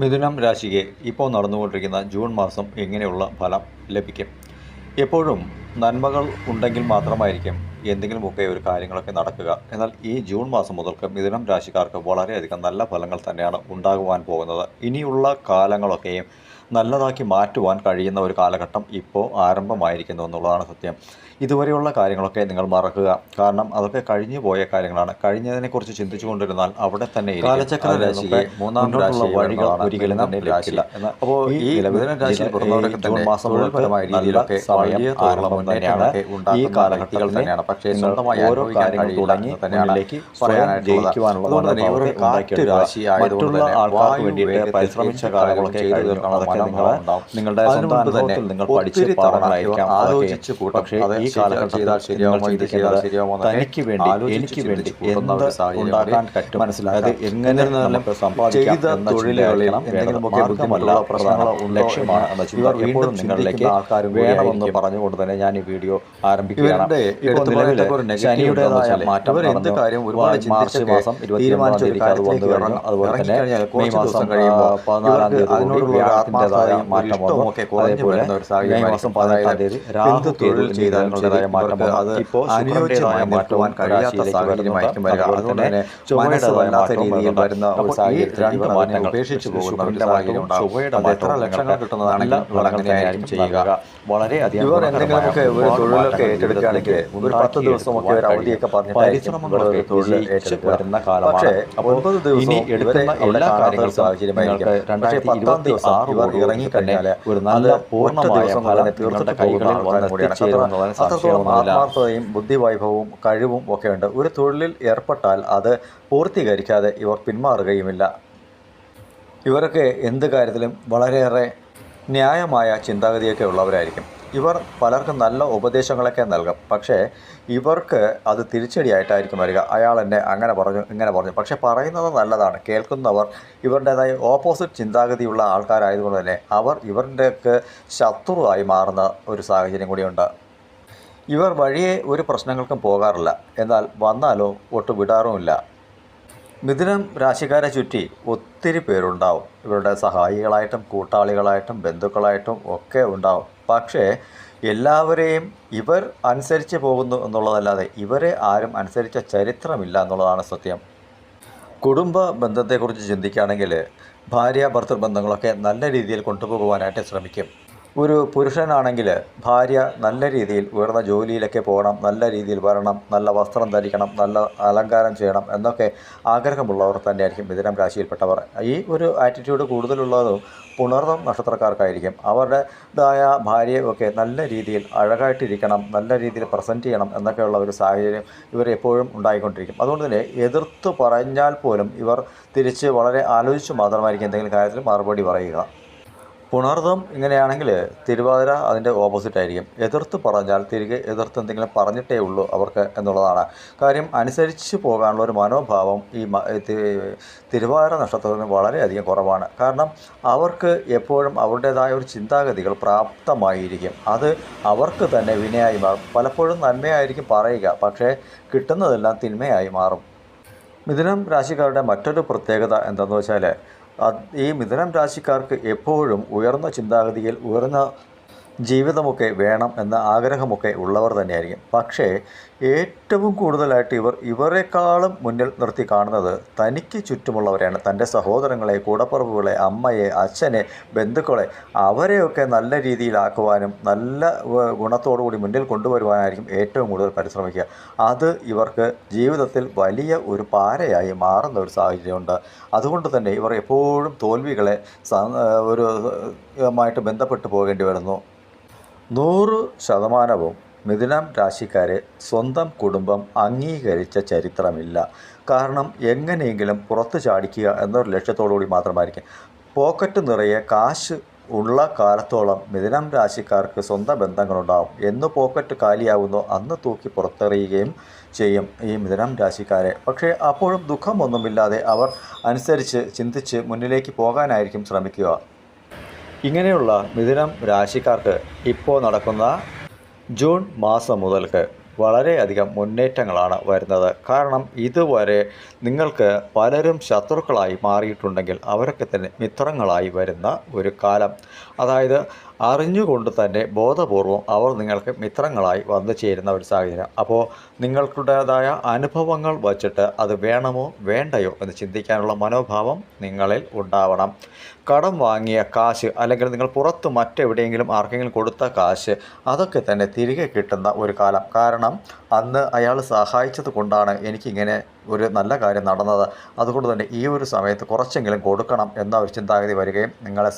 മിഥുനം രാശിക്ക് ഇപ്പോൾ നടന്നുകൊണ്ടിരിക്കുന്ന ജൂൺ മാസം എങ്ങനെയുള്ള ഫലം ലഭിക്കും? എപ്പോഴും നന്മകൾ ഉണ്ടെങ്കിൽ മാത്രമായിരിക്കും എന്തെങ്കിലുമൊക്കെ ഒരു കാര്യങ്ങളൊക്കെ നടക്കുക. എന്നാൽ ഈ ജൂൺ മാസം മുതൽക്ക് മിഥുനം രാശിക്കാർക്ക് വളരെയധികം നല്ല ഫലങ്ങൾ തന്നെയാണ് ഉണ്ടാകുവാൻ പോകുന്നത്. ഇനിയുള്ള കാലങ്ങളൊക്കെയും നല്ലതാക്കി മാറ്റുവാൻ കഴിയുന്ന ഒരു കാലഘട്ടം ഇപ്പോൾ ആരംഭമായിരിക്കുന്നു എന്നുള്ളതാണ് സത്യം. ഇതുവരെയുള്ള കാര്യങ്ങളൊക്കെ നിങ്ങൾ മറക്കുക. കാരണം അതൊക്കെ കഴിഞ്ഞു പോയ കാര്യങ്ങളാണ്. കഴിഞ്ഞതിനെക്കുറിച്ച് ചിന്തിച്ചു കൊണ്ടിരുന്നാൽ അവിടെ തന്നെ. കാലചക്ര രാശിയെ മൂന്നാം രാശിയുള്ള വഴികൾ ഒരിക്കലും തന്നെ ലഭിക്കില്ല അപ്പോൾ ഈ മിഥുനം രാശിയിൽ പിറന്നവരൊക്കെ ജൂൺ മാസം രീതിയിലൊക്കെ വലിയ തോതിലുള്ള മുന്നേറ്റങ്ങളൊക്കെ ഈ കാലഘട്ടത്തിൽ തന്നെയാണ്. പക്ഷേ സ്വന്തമായി ഓരോ കാര്യങ്ങൾ തുടങ്ങി തന്നെയാണ് പറയാനായിട്ട്. ജയിക്കുവാനുള്ള കാറ്റ് രാശി മറ്റുള്ള ആൾക്കാർക്ക് വേണ്ടിയിട്ട് പരിശ്രമിച്ച കാര്യങ്ങളൊക്കെ നിങ്ങളുടെ സ്വന്തം തന്നെ അനുഭവത്തിൽ നിങ്ങൾ പഠിച്ച പാഠങ്ങളായിരിക്കാം ആലോചിച്ച്. പക്ഷേ ഈ കാലഘട്ടത്തിൽ തനിക്ക് വേണ്ടി എനിക്ക് വേണ്ടി എന്ത് ഉണ്ടാക്കാൻ പറ്റും. എങ്ങനെ സമ്പാദിക്കാം എന്ന എന്തെങ്കിലുമൊക്കെ ബുദ്ധിമുട്ടുള്ള പ്രശ്നങ്ങളോ പ്രധാന ഉണ്ടോ ലക്ഷ്യമാണ് എന്ന ചിന്ത വീണ്ടും എപ്പോഴും നിങ്ങളിലേക്ക് ആൾക്കാരും വേണമെന്ന്. പറഞ്ഞുകൊണ്ട് തന്നെ ഞാൻ ഈ വീഡിയോ ആരംഭിക്കുകയാണ്. ഇവരുടെ ഇപ്പോൾ എടുത്തു നിലവിൽ പറയത്തക്ക ഒരു negative ശനിയുടേതായ മാറ്റം എന്ത് കാര്യം ഒരുപാട് മാർച്ച് മാസം കാര്യത്തിലേക്ക് കഴിഞ്ഞു. അതുപോലെ തന്നെ മെയ് മാസം കഴിയുമ്പോൾ പതിനാലാം ഇവർക്ക് തീയതി അതിനോടുള്ള ഒരു മാറ്റം അതേപോലെ മെയ് മാസം പതിനെട്ടാം തീയതി രാഹു എന്ത് തൊഴിൽ ചെയ്താലും ചെയ്താലുടേതായ ശരി, മാറ്റം ഇവർക്ക് വന്നു. അത് ഇപ്പോൾ അനുയോജ്യമായി മാറ്റവും കഴിയാത്ത വരുന്നുണ്ട്. തന്നെ മാറ്റവും വരുന്നുണ്ട്. അപ്പോൾ ഈ രണ്ട് മാറ്റങ്ങൾ ഉപേക്ഷിച്ച് സാഹചര്യം ലക്ഷങ്ങൾ അങ്ങനെയായിരിക്കും ചെയ്യുക. വളരെ അധികം ഇവർ എന്തെങ്കിലുമൊക്കെ ഒരു തൊഴിലൊക്കെ ഏറ്റെടുക്കുകയാണെങ്കിൽ ഒരു പത്ത് ദിവസമൊക്കെ ഒരു അവധിയൊക്കെ പറഞ്ഞിട്ട് തൊഴിൽ ഏറ്റെടുക്കുക. വരുന്ന കാലമാണ് പക്ഷേ അപ്പോൾ ഒൻപത് ദിവസം ഇനി എടുക്കുന്ന എല്ലാ കാര്യങ്ങളും സാഹചര്യമായിരിക്കും. രണ്ടായിരത്തി ഇരുപത്തി ആറ് ഇറങ്ങിക്കഴിഞ്ഞാൽ ഒരു നല്ല പൂർണമായ ഫലം പോകുന്ന കൈകളിൽ ആൾക്കാരും കൂടിയാണ്. സംശയമൊന്നുമില്ല. ബുദ്ധിവൈഭവവും കഴിവും ഒക്കെ ഉണ്ട് ഒരു തൊഴിലിൽ ഏർപ്പെട്ടാൽ അത് പൂർത്തീകരിക്കാതെ ഇവർ പിന്മാറുകയുമില്ല ഇവരൊക്കെ എന്ത് കാര്യത്തിലും വളരെയേറെ ന്യായമായ ചിന്താഗതിയൊക്കെ ഉള്ളവരായിരിക്കും ഇവർ പലർക്കും നല്ല ഉപദേശങ്ങളൊക്കെ നൽകും. പക്ഷേ ഇവർക്ക് അത് തിരിച്ചടിയായിട്ടായിരിക്കും വരിക. അയാൾ എന്നെ അങ്ങനെ പറഞ്ഞു ഇങ്ങനെ പറഞ്ഞു. പക്ഷേ പറയുന്നത് നല്ലതാണ്. കേൾക്കുന്നവർ ഇവരുടേതായ ഓപ്പോസിറ്റ് ചിന്താഗതിയുള്ള ആൾക്കാരായതുകൊണ്ട് തന്നെ അവർ ഇവരുടെയൊക്കെ ശത്രുവായി മാറുന്ന ഒരു സാഹചര്യം കൂടിയുണ്ട്. ഇവർ വഴിയെ ഒരു പ്രശ്നങ്ങൾക്കും പോകാറില്ല. എന്നാൽ വന്നാലോ ഒട്ട് വിടാറുമില്ല. മിഥുനം രാശിക്കാരെ ചുറ്റി ഒത്തിരി പേരുണ്ടാവും. ഇവരുടെ സഹായികളായിട്ടും കൂട്ടാളികളായിട്ടും ബന്ധുക്കളായിട്ടും ഒക്കെ ഉണ്ടാവും. പക്ഷേ എല്ലാവരെയും ഇവർ അനുസരിച്ച് പോകുന്നു എന്നുള്ളതല്ലാതെ ഇവരെ ആരും അനുസരിച്ച ചരിത്രമില്ല എന്നുള്ളതാണ് സത്യം. കുടുംബ ബന്ധത്തെക്കുറിച്ച് ചിന്തിക്കുകയാണെങ്കിൽ ഭാര്യ ഭർത്തൃ ബന്ധങ്ങളൊക്കെ നല്ല രീതിയിൽ കൊണ്ടുപോകുവാനായിട്ട് ശ്രമിക്കും. ഒരു പുരുഷനാണെങ്കിൽ ഭാര്യ നല്ല രീതിയിൽ ഉയർന്ന ജോലിയിലൊക്കെ പോകണം നല്ല രീതിയിൽ വരണം നല്ല വസ്ത്രം ധരിക്കണം നല്ല അലങ്കാരം ചെയ്യണം എന്നൊക്കെ ആഗ്രഹമുള്ളവർ തന്നെയായിരിക്കും മിഥുനം രാശിയിൽപ്പെട്ടവർ. ഈ ഒരു ആറ്റിറ്റ്യൂഡ് കൂടുതലുള്ളതും പുണർന്നം നക്ഷത്രക്കാർക്കായിരിക്കും. അവരുടേതായ ഭാര്യയൊക്കെ നല്ല രീതിയിൽ അഴകായിട്ടിരിക്കണം നല്ല രീതിയിൽ പ്രസന്റ് ചെയ്യണം എന്നൊക്കെയുള്ള ഒരു സാഹചര്യം ഇവർ എപ്പോഴും ഉണ്ടായിക്കൊണ്ടിരിക്കും. അതുകൊണ്ട് തന്നെ എതിർത്ത് പറഞ്ഞാൽ പോലും ഇവർ തിരിച്ച് വളരെ ആലോചിച്ച് മാത്രമായിരിക്കും എന്തെങ്കിലും കാര്യത്തിൽ മറുപടി പറയുക. പുണർദം ഇങ്ങനെയാണെങ്കിൽ തിരുവാതിര അതിന്റെ ഓപ്പോസിറ്റ് ആയിരിക്കും. എതിർത്ത് പറഞ്ഞാൽ തിരികെ എതിർത്ത് എന്തെങ്കിലും പറഞ്ഞിട്ടേ ഉള്ളൂ അവർക്ക് എന്നുള്ളതാണ്. കാര്യം അനുസരിച്ച് പോകാനുള്ള ഒരു മനോഭാവം ഈ തിരുവാതിര നക്ഷത്രത്തിന് വളരെയധികം കുറവാണ്. കാരണം അവർക്ക് എപ്പോഴും അവരുടേതായ ഒരു ചിന്താഗതികൾ പ്രാപ്തമായിരിക്കും. അത് അവർക്ക് തന്നെ വിനയായി മാറും. പലപ്പോഴും നന്മയായിരിക്കും പറയുക. പക്ഷേ കിട്ടുന്നതെല്ലാം തിന്മയായി മാറും. മിഥുനം രാശിക്കാരുടെ മറ്റൊരു പ്രത്യേകത എന്താണെന്ന് വെച്ചാൽ ഈ മിഥുനം രാശിക്കാർക്ക് എപ്പോഴും ഉയർന്ന ചിന്താഗതിയിൽ ഉയർന്ന ജീവിതമൊക്കെ വേണം എന്ന ആഗ്രഹമൊക്കെ ഉള്ളവർ തന്നെയായിരിക്കും. പക്ഷേ ഏറ്റവും കൂടുതലായിട്ട് ഇവർ ഇവരെക്കാളും മുന്നിൽ നിർത്തി കാണുന്നത് തനിക്ക് ചുറ്റുമുള്ളവരെയാണ്. തന്റെ സഹോദരങ്ങളെ കൂടപ്പറവുകളെ അമ്മയെ അച്ഛനെ ബന്ധുക്കളെ അവരെയൊക്കെ നല്ല രീതിയിലാക്കുവാനും നല്ല ഗുണത്തോടുകൂടി മുന്നിൽ കൊണ്ടുവരുവാനായിരിക്കും ഏറ്റവും കൂടുതൽ പരിശ്രമിക്കുക. അത് ഇവർക്ക് ജീവിതത്തിൽ വലിയ ഒരു പാരയായി മാറുന്ന ഒരു സാഹചര്യമുണ്ട്. അതുകൊണ്ട് തന്നെ ഇവർ എപ്പോഴും തോൽവികളെ ഒരു മായിട്ട് ബന്ധപ്പെട്ട് പോകേണ്ടി വരുന്നു. നൂറ് ശതമാനവും മിഥുനം രാശിക്കാരെ സ്വന്തം കുടുംബം അംഗീകരിച്ച ചരിത്രമില്ല. കാരണം എങ്ങനെയെങ്കിലും പുറത്ത് ചാടിക്കുക എന്നൊരു ലക്ഷ്യത്തോടുകൂടി മാത്രമായിരിക്കും. പോക്കറ്റ് നിറയെ കാശ് ഉള്ള കാലത്തോളം മിഥുനം രാശിക്കാർക്ക് സ്വന്തം ബന്ധങ്ങളുണ്ടാവും. എന്ന് പോക്കറ്റ് കാലിയാവുന്നോ അന്ന് തൂക്കി പുറത്തെറിയുകയും ചെയ്യും ഈ മിഥുനം രാശിക്കാരെ. പക്ഷേ അപ്പോഴും ദുഃഖമൊന്നുമില്ലാതെ അവർ അനുസരിച്ച് ചിന്തിച്ച് മുന്നിലേക്ക് പോകാനായിരിക്കും ശ്രമിക്കുക. ഇങ്ങനെയുള്ള മിഥുനം രാശിക്കാർക്ക് ഇപ്പോൾ നടക്കുന്ന ജൂൺ മാസം മുതൽക്ക് വളരെയധികം മുന്നേറ്റങ്ങളാണ് വരുന്നത്. കാരണം ഇതുവരെ നിങ്ങൾക്ക് പലരും ശത്രുക്കളായി മാറിയിട്ടുണ്ടെങ്കിൽ അവരൊക്കെ തന്നെ മിത്രങ്ങളായി വരുന്ന ഒരു കാലം. അതായത് അറിഞ്ഞുകൊണ്ട് തന്നെ ബോധപൂർവം അവർ നിങ്ങൾക്ക് മിത്രങ്ങളായി വന്നു ചേരുന്ന ഒരു സാഹചര്യം. അപ്പോൾ നിങ്ങൾക്കുടേതായ അനുഭവങ്ങൾ വച്ചിട്ട് അത് വേണമോ വേണ്ടയോ എന്ന് ചിന്തിക്കാനുള്ള മനോഭാവം നിങ്ങളിൽ ഉണ്ടാവണം. കടം വാങ്ങിയ കാശ് അല്ലെങ്കിൽ നിങ്ങൾ പുറത്ത് മറ്റെവിടെയെങ്കിലും ആർക്കെങ്കിലും കൊടുത്ത കാശ് അതൊക്കെ തന്നെ തിരികെ കിട്ടുന്ന ഒരു കാലം. കാരണം അന്ന് അയാൾ സഹായിച്ചത് കൊണ്ടാണ് എനിക്കിങ്ങനെ ഒരു നല്ല കാര്യം നടന്നത്. അതുകൊണ്ട് തന്നെ ഈ ഒരു സമയത്ത് കുറച്ചെങ്കിലും കൊടുക്കണം എന്ന ഒരു ചിന്താഗതി വരികയും നിങ്ങളെ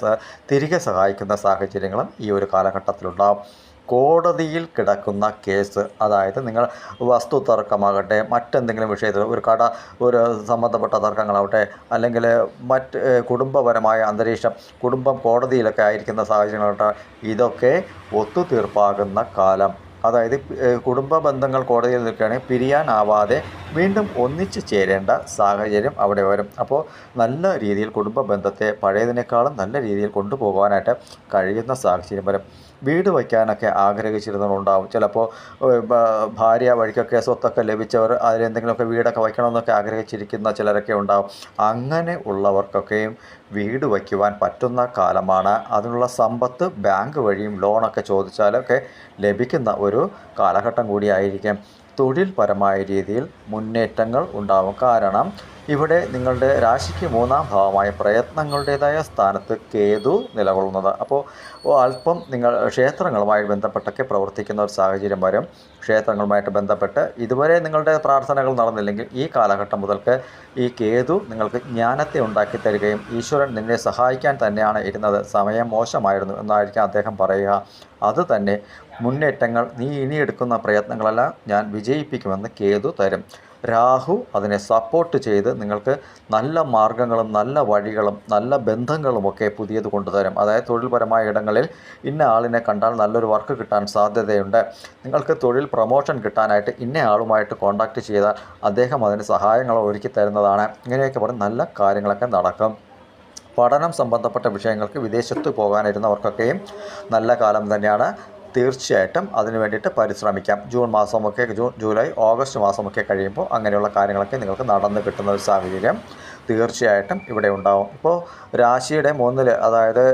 തിരികെ സഹായിക്കുന്ന സാഹചര്യങ്ങളും ഈ ഒരു കാലഘട്ടത്തിലുണ്ടാകും കോടതിയിൽ കിടക്കുന്ന കേസ് അതായത് നിങ്ങൾ വസ്തു തർക്കമാകട്ടെ മറ്റെന്തെങ്കിലും വിഷയത്തിൽ ഒരു കട ഒരു സംബന്ധപ്പെട്ട തർക്കങ്ങളാവട്ടെ അല്ലെങ്കിൽ മറ്റ് കുടുംബപരമായ അന്തരീക്ഷം കുടുംബം കോടതിയിലൊക്കെ ആയിരിക്കുന്ന സാഹചര്യങ്ങളാവട്ടെ ഇതൊക്കെ ഒത്തുതീർപ്പാകുന്ന കാലം. അതായത് കുടുംബ ബന്ധങ്ങൾ കോടതിയിൽ നിൽക്കുകയാണെങ്കിൽ പിരിയാനാവാതെ വീണ്ടും ഒന്നിച്ചു ചേരേണ്ട സാഹചര്യം അവിടെ വരും. അപ്പോൾ നല്ല രീതിയിൽ കുടുംബ ബന്ധത്തെ പഴയതിനേക്കാളും നല്ല രീതിയിൽ കൊണ്ടുപോകാനായിട്ട് കഴിയുന്ന സാഹചര്യം വരും. വീട് വയ്ക്കാനൊക്കെ ആഗ്രഹിച്ചിരുന്നവരുണ്ടാവും. ചിലപ്പോൾ ഭാര്യ വഴിക്കൊക്കെ സ്വത്തൊക്കെ ലഭിച്ചവർ അതിലെന്തെങ്കിലുമൊക്കെ വീടൊക്കെ വയ്ക്കണമെന്നൊക്കെ ആഗ്രഹിച്ചിരിക്കുന്ന ചിലരൊക്കെ ഉണ്ടാവും. അങ്ങനെ ഉള്ളവർക്കൊക്കെയും വീട് വയ്ക്കുവാൻ പറ്റുന്ന കാലമാണ്. അതിനുള്ള സമ്പത്ത് ബാങ്ക് വഴിയും ലോണൊക്കെ ചോദിച്ചാലൊക്കെ ലഭിക്കുന്ന ഒരു കാലഘട്ടം കൂടിയായിരിക്കും. തൊഴിൽപരമായ രീതിയിൽ മുന്നേറ്റങ്ങൾ ഉണ്ടാവും. കാരണം ഇവിടെ നിങ്ങളുടെ രാശിക്ക് മൂന്നാം ഭാവമായ പ്രയത്നങ്ങളുടേതായ സ്ഥാനത്ത് കേതു നിലകൊള്ളുന്നത്. അപ്പോൾ അല്പം നിങ്ങൾ ക്ഷേത്രങ്ങളുമായി ബന്ധപ്പെട്ടൊക്കെ പ്രവർത്തിക്കുന്ന ഒരു സാഹചര്യം വരും. ക്ഷേത്രങ്ങളുമായിട്ട് ബന്ധപ്പെട്ട് ഇതുവരെ നിങ്ങളുടെ പ്രാർത്ഥനകൾ നടന്നില്ലെങ്കിൽ ഈ കാലഘട്ടം മുതൽക്ക് ഈ കേതു നിങ്ങൾക്ക് ജ്ഞാനത്തെ ഉണ്ടാക്കി തരികയും ഈശ്വരൻ നിന്നെ സഹായിക്കാൻ തന്നെയാണ് ഇരുന്നത്. സമയം മോശമായിരുന്നു എന്നായിരിക്കും അദ്ദേഹം പറയുക. അത് തന്നെ മുന്നേറ്റങ്ങൾ നീ ഇനി എടുക്കുന്ന പ്രയത്നങ്ങളെല്ലാം ഞാൻ വിജയിപ്പിക്കുമെന്ന് കേതു തരും. രാഹു അതിനെ സപ്പോർട്ട് ചെയ്ത് നിങ്ങൾക്ക് നല്ല മാർഗങ്ങളും നല്ല വഴികളും നല്ല ബന്ധങ്ങളുമൊക്കെ പുതിയത് കൊണ്ടുതരും അതായത് തൊഴിൽപരമായ ഇടങ്ങളിൽ ഇന്ന ആളിനെ കണ്ടാൽ നല്ലൊരു വർക്ക് കിട്ടാൻ സാധ്യതയുണ്ട്. നിങ്ങൾക്ക് തൊഴിൽ പ്രൊമോഷൻ കിട്ടാനായിട്ട് ഇന്ന ആളുമായിട്ട് കോൺടാക്റ്റ് ചെയ്താൽ അദ്ദേഹം അതിന് സഹായങ്ങൾ ഒരുക്കി തരുന്നതാണ്. ഇങ്ങനെയൊക്കെ പറഞ്ഞ് നല്ല കാര്യങ്ങളൊക്കെ നടക്കും. പഠനം സംബന്ധപ്പെട്ട വിഷയങ്ങൾക്ക് വിദേശത്ത് പോകാനിരുന്നവർക്കൊക്കെയും നല്ല കാലം തന്നെയാണ്. തീർച്ചയായിട്ടും അതിന് വേണ്ടിയിട്ട് പരിശ്രമിക്കാം. ജൂൺ മാസമൊക്കെ ജൂൺ ജൂലൈ ഓഗസ്റ്റ് മാസമൊക്കെ കഴിയുമ്പോൾ അങ്ങനെയുള്ള കാര്യങ്ങളൊക്കെ നിങ്ങൾക്ക് നടന്നു കിട്ടുന്ന ഒരു സാഹചര്യം തീർച്ചയായിട്ടും ഇവിടെ ഉണ്ടാവും. ഇപ്പോൾ രാശിയുടെ മൂന്നിൽ അതായത്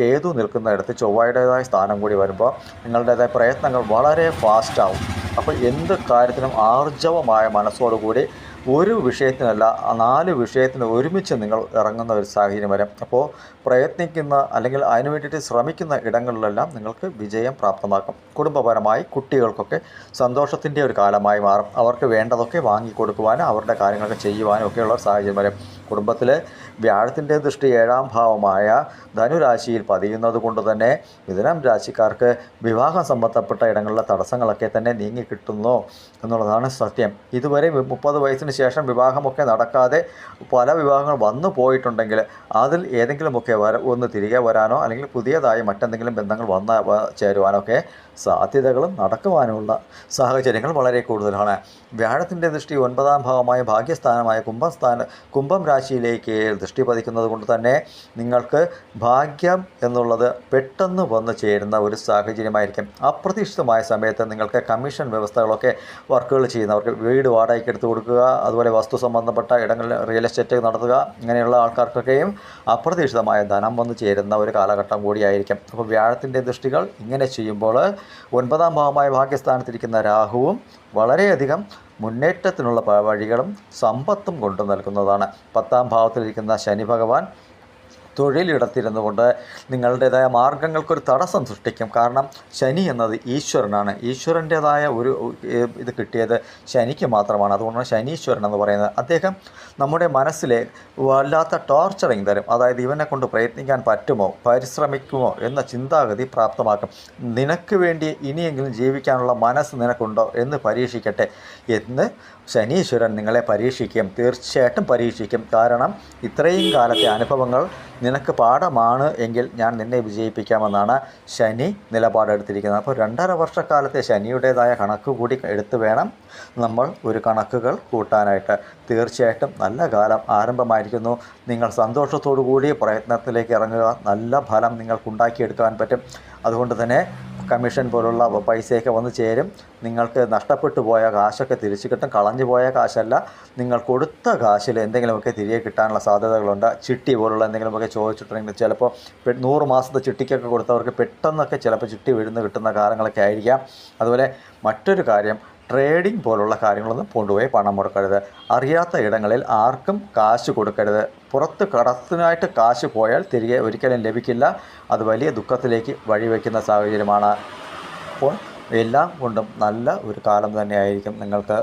കേതു നിൽക്കുന്നിടത്ത് ചൊവ്വയുടേതായ സ്ഥാനം കൂടി വരുമ്പോൾ നിങ്ങളുടേതായ പ്രയത്നങ്ങൾ വളരെ ഫാസ്റ്റാവും അപ്പോൾ എന്ത് കാര്യത്തിനും ആർജവമായ മനസ്സോടുകൂടി ഒരു വിഷയത്തിനല്ല നാല് വിഷയത്തിന് ഒരുമിച്ച് നിങ്ങൾ ഇറങ്ങുന്ന ഒരു സാഹചര്യം വരാം. അപ്പോൾ പ്രയത്നിക്കുന്ന അല്ലെങ്കിൽ അതിനു വേണ്ടിയിട്ട് ശ്രമിക്കുന്ന ഇടങ്ങളിലെല്ലാം നിങ്ങൾക്ക് വിജയം പ്രാപ്തമാക്കും. കുടുംബപരമായി കുട്ടികൾക്കൊക്കെ സന്തോഷത്തിന്റെ ഒരു കാലമായി മാറും. അവർക്ക് വേണ്ടതൊക്കെ വാങ്ങിക്കൊടുക്കുവാനും അവരുടെ കാര്യങ്ങളൊക്കെ ചെയ്യുവാനും ഒക്കെയുള്ള സാഹചര്യം വരും. കുടുംബത്തിൽ വ്യാഴത്തിന്റെ ദൃഷ്ടി ഏഴാം ഭാവമായ ധനുരാശിയിൽ പതിയുന്നത് കൊണ്ട് തന്നെ മിഥുനം രാശിക്കാർക്ക് വിവാഹം സംബന്ധപ്പെട്ട ഇടങ്ങളിലെ തടസ്സങ്ങളൊക്കെ തന്നെ നീങ്ങി കിട്ടുന്നു. എന്നുള്ളതാണ് സത്യം. ഇതുവരെ മുപ്പത് വയസ്സിന് ശേഷം വിവാഹമൊക്കെ നടക്കാതെ പല വിവാഹങ്ങൾ വന്നു പോയിട്ടുണ്ടെങ്കിൽ അതിൽ ഏതെങ്കിലുമൊക്കെ വര ഒന്ന് തിരികെ വരാനോ അല്ലെങ്കിൽ പുതിയതായി മറ്റെന്തെങ്കിലും ബന്ധങ്ങൾ വന്ന ചേരുവാനൊക്കെ സാധ്യതകളും നടക്കുവാനുള്ള സാഹചര്യങ്ങൾ വളരെ കൂടുതലാണ്. വ്യാഴത്തിന്റെ ദൃഷ്ടി ഒൻപതാം ഭാവമായ ഭാഗ്യസ്ഥാനമായ കുംഭസ്ഥാന കുംഭം രാശിയിലേക്ക് ദൃഷ്ടി പതിക്കുന്നത് കൊണ്ട് തന്നെ നിങ്ങൾക്ക് ഭാഗ്യം എന്നുള്ളത് പെട്ടെന്ന് വന്നു ചേരുന്ന ഒരു സാഹചര്യമായിരിക്കും. അപ്രതീക്ഷിതമായ സമയത്ത് നിങ്ങൾക്ക് കമ്മീഷൻ വ്യവസ്ഥകളൊക്കെ വർക്കുകൾ ചെയ്യുന്നവർക്ക് വീട് വാടകയ്ക്ക് എടുത്തു കൊടുക്കുക അതുപോലെ വസ്തു സംബന്ധപ്പെട്ട ഇടങ്ങളിൽ റിയൽ എസ്റ്റേറ്റ് നടത്തുക ഇങ്ങനെയുള്ള ആൾക്കാർക്കൊക്കെയും അപ്രതീക്ഷിതമായ ധനം വന്നു ചേരുന്ന ഒരു കാലഘട്ടം കൂടിയായിരിക്കും. അപ്പോൾ വ്യാഴത്തിന്റെ ദൃഷ്ടികൾ ഇങ്ങനെ ചെയ്യുമ്പോൾ ഒൻപതാം ഭാവമായ ഭാഗ്യസ്ഥാനത്തിരിക്കുന്ന രാഹുവും വളരെയധികം മുന്നേറ്റത്തിനുള്ള വഴികളും സമ്പത്തും കൊണ്ടു നൽകുന്നതാണ്. പത്താം ഭാവത്തിലിരിക്കുന്ന ശനി ഭഗവാൻ തൊഴിലിടത്തിരുന്നു കൊണ്ട് നിങ്ങളുടേതായ മാർഗങ്ങൾക്കൊരു തടസ്സം സൃഷ്ടിക്കും. കാരണം ശനി എന്നത് ഈശ്വരനാണ്. ഈശ്വരന്റേതായ ഒരു ഇത് കിട്ടിയത് ശനിക്ക് മാത്രമാണ്. അതുകൊണ്ടാണ് ശനീശ്വരൻ എന്ന് പറയുന്നത്. അദ്ദേഹം നമ്മുടെ മനസ്സിലെ വല്ലാത്ത ടോർച്ചറിങ് തരും. അതായത് ഇവനെ കൊണ്ട് പ്രയത്നിക്കാൻ പറ്റുമോ പരിശ്രമിക്കുമോ എന്ന ചിന്താഗതി പ്രാപ്തമാക്കും. നിനക്ക് വേണ്ടി ഇനിയെങ്കിലും ജീവിക്കാനുള്ള മനസ്സ് നിനക്കുണ്ടോ എന്ന് പരീക്ഷിക്കട്ടെ എന്ന് ശനീശ്വരൻ നിങ്ങളെ പരീക്ഷിക്കും. തീർച്ചയായിട്ടും പരീക്ഷിക്കും. കാരണം ഇത്രയും കാലത്തെ അനുഭവങ്ങൾ നിനക്ക് പാഠമാണ് എങ്കിൽ ഞാൻ നിന്നെ വിജയിപ്പിക്കാമെന്നാണ് ശനി നിലപാടെടുത്തിരിക്കുന്നത്. അപ്പോൾ രണ്ടര വർഷക്കാലത്തെ ശനിയുടേതായ കണക്ക് കൂടി എടുത്തു വേണം നമ്മൾ ഒരു കണക്കുകൾ കൂട്ടാനായിട്ട്. തീർച്ചയായിട്ടും നല്ല കാലം ആരംഭമായിരിക്കുന്നു. നിങ്ങൾ സന്തോഷത്തോടു കൂടി പ്രയത്നത്തിലേക്ക് ഇറങ്ങുക. നല്ല ഫലം നിങ്ങൾക്കുണ്ടാക്കിയെടുക്കാൻ പറ്റും. അതുകൊണ്ട് തന്നെ കമ്മീഷൻ പോലുള്ള പൈസയൊക്കെ വന്ന് ചേരും. നിങ്ങൾക്ക് നഷ്ടപ്പെട്ടു പോയ കാശൊക്കെ തിരിച്ചു കിട്ടും. കളഞ്ഞു പോയ കാശല്ല. നിങ്ങൾ കൊടുത്ത കാശിൽ എന്തെങ്കിലുമൊക്കെ തിരികെ കിട്ടാനുള്ള സാധ്യതകളുണ്ട്. ചിട്ടി പോലുള്ള എന്തെങ്കിലുമൊക്കെ ചോദിച്ചിട്ടുണ്ടെങ്കിൽ ചിലപ്പോൾ നൂറ് മാസത്തെ ചിട്ടിക്കൊക്കെ കൊടുത്തവർക്ക് പെട്ടെന്നൊക്കെ ചിലപ്പോൾ ചിട്ടി വീഴുന്ന കിട്ടുന്ന കാലങ്ങളൊക്കെ ആയിരിക്കാം. അതുപോലെ മറ്റൊരു കാര്യം ട്രേഡിംഗ് പോലുള്ള കാര്യങ്ങളൊന്നും കൊണ്ടുപോയി പണം മുടക്കരുത്. അറിയാത്ത ഇടങ്ങളിൽ ആർക്കും കാശ് കൊടുക്കരുത്. പുറത്ത് കടത്തിനായിട്ട് കാശ് പോയാൽ തിരികെ ഒരിക്കലും ലഭിക്കില്ല. അത് വലിയ ദുഃഖത്തിലേക്ക് വഴിവെക്കുന്ന സാഹചര്യമാണ്. അപ്പോൾ എല്ലാം കൊണ്ടും നല്ല ഒരു കാലം തന്നെയായിരിക്കും നിങ്ങൾക്ക്.